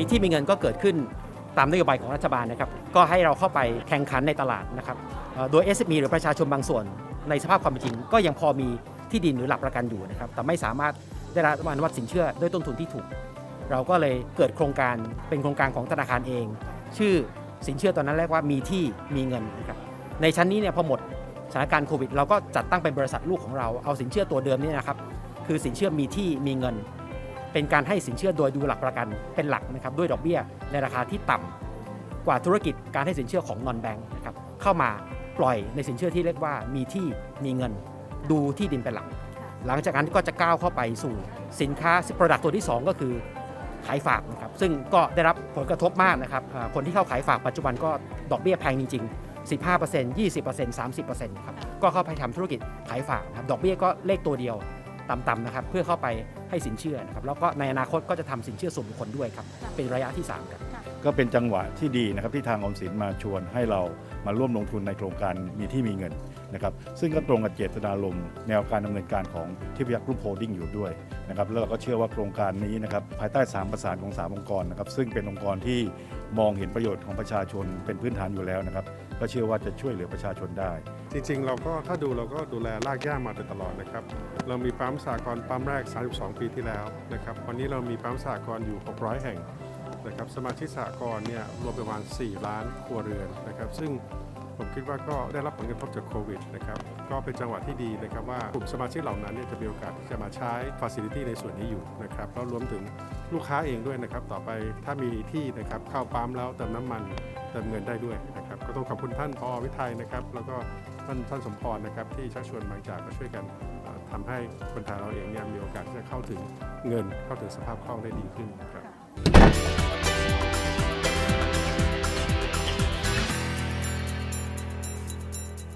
มีที่มีเงินก็เกิดขึ้นตามนโยบายของรัฐบาลนะครับก็ให้เราเข้าไปแข่งขันในตลาดนะครับเอ่อโดย SME หรือประชาชนบางส่วน ในสภาพความเป็นจริง ก็ยังพอมีที่ดินหรือหลักประกันอยู่นะครับแต่ไม่สามารถได้รับอนุมัติสินเชื่อด้วยต้นทุนที่ถูก เราก็เลยเกิดโครงการเป็นโครงการของธนาคารเอง ชื่อสินเชื่อตอนนั้นเรียกว่ามีที่มีเงินนะครับในชั้นนี้เนี่ยพอหมดสถานการณ์โควิด เราก็จัดตั้งเป็นบริษัทลูกของเราเอาสินเชื่อตัวเดิมนี่นะครับคือสินเชื่อมีที่มีเงิน เป็นการให้สินเชื่อโดยดูหลักประกันเป็นหลักนะครับด้วยดอกเบี้ยในราคาที่ต่ำกว่าธุรกิจการให้สินเชื่อของนอนแบงค์นะครับเข้ามาปล่อยในสินเชื่อที่เรียกว่ามีที่มีเงินดูที่ดินเป็นหลัก หลังจากนั้นก็จะก้าวเข้าไปสู่สินค้า Product ตัวที่ 2 ก็คือขายฝากนะครับซึ่งก็ได้รับผลกระทบมากนะครับอ่าคนที่เข้าขายฝากปัจจุบันก็ดอกเบี้ยแพงจริง ๆ 15% 20% 30%ครับก็เข้าไปทำธุรกิจขายฝากนะครับดอกเบี้ยก็เลขตัวเดียว ต่ำๆนะครับ เพื่อเข้าไปให้สินเชื่อนะครับ แล้วก็ในอนาคตก็จะทำสินเชื่อส่วนบุคคลด้วยครับ เป็นระยะที่สามครับก็เป็นจังหวะที่ดีนะครับที่ทางออมสินมาชวนให้เรามาร่วมลงทุนในโครงการมีที่มีเงินนะครับซึ่งก็ตรงกับเจตนารมณ์แนวการดำเนินการของทิพยักษ์กรุ๊ปโฮลดิ้งอยู่ด้วยนะครับแล้วเราก็เชื่อว่าโครงการนี้นะครับภายใต้สามประสานของสามองค์กรนะครับซึ่งเป็นองค์กรที่มองเห็นประโยชน์ของประชาชนเป็นพื้นฐานอยู่แล้วนะครับ ก็เชื่อว่าจะช่วยเหลือประชาชนได้ จริงๆ เราก็ถ้าดูเราก็ดูแลรากหญ้ามาโดยตลอดนะครับ เรามีปั๊มสากรปั๊มแรก 32 ปีที่แล้วนะครับวันนี้เรามีปั๊มสากรอยู่ 600 แห่งนะครับสมาชิกสากรเนี่ยรวมประมาณ 4 ล้านครัวเรือนนะครับ ซึ่งผมคิดว่าก็ได้รับผลกระทบจากโควิดนะครับก็เป็นจังหวะที่ดีนะครับว่ากลุ่มสมาชิกเหล่านั้นเนี่ยจะมีโอกาสที่จะมาใช้ฟ a ซิลิตี้ในส่วนนี้อยู่นะครับแล้วรวมถึงลูกค้าเองด้วยนะครับต่อไปถ้ามีที่นะครับเข้าปั๊มแล้วเติมน้ำมัน เติมเงินได้ด้วยนะครับ ก็ต้องขอบคุณท่านพอวิทัยนะครับ แล้วก็ท่านท่านสมพรนะครับ ที่ชักชวนบางจากก็ช่วยกันเอ่อทำให้คนไทยเราเองเนี่ยมีโอกาสที่จะเข้าถึงเงินเข้าถึงสภาพคล่องได้ดีขึ้นครับ